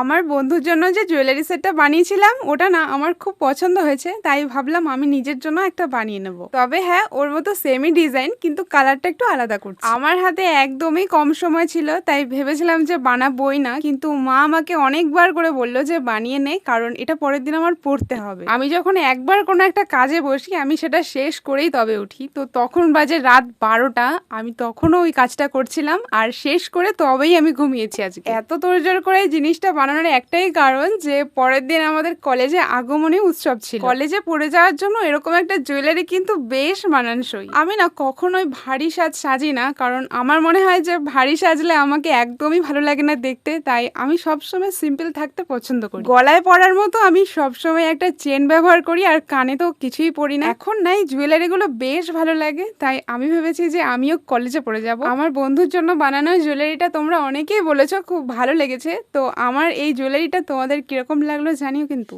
আমার বন্ধুর জন্য যে জুয়েলারি সেটটা বানিয়েছিলাম, ওটা না আমার খুব পছন্দ হয়েছে, তাই ভাবলাম আমি নিজের জন্য একটা বানিয়ে নেব। তবে হ্যাঁ ওর মতো সেমই ডিজাইন কিন্তু কালারটা একটু আলাদা করছি। আমার হাতে একদমই কম সময় ছিল, তাই ভেবেছিলাম যে বানাবোই না, কিন্তু মা আমাকে অনেকবার করে বলল যে বানিয়ে নে, কারণ এটা পরের দিন আমার পড়তে হবে। আমি যখন একবার কোনো একটা কাজে বসি, আমি সেটা শেষ করেই তবে উঠি। তো তখন বাজে রাত বারোটা, আমি তখনও ওই কাজটা করছিলাম, আর শেষ করে তবেই আমি ঘুমিয়েছি আজকে। এত তোড়জোড় করে জিনিসটা বানানোর একটাই কারণ যে পরের দিন আমাদের কলেজে আগমনী উৎসব ছিল। কলেজে পড়ে যাওয়ার জন্য এরকম একটা জুয়েলারি কিন্তু বেশ মানানসই। আমি না কখনোই ভারী সাজ সাজি না, কারণ আমার মনে হয় যে ভারী সাজলে আমাকে একদমই ভালো লাগে না দেখতে, তাই আমি সবসময় সিম্পল থাকতে পছন্দ করি। গলায় পরার মতো আমি সবসময় একটা চেন ব্যবহার করি, আর কানে তো কিছুই পরি না। এখন নাই জুয়েলারি গুলো বেশ ভালো লাগে, তাই আমি ভেবেছি যে আমিও কলেজে পড়ে যাব। আমার বন্ধুর জন্য বানানো জুয়েলারিটা তোমরা অনেকেই বলেছ খুব ভালো লেগেছে, তো আমার এই জুয়েলারিটা তোমাদের কীরকম লাগল জানিও কিন্তু।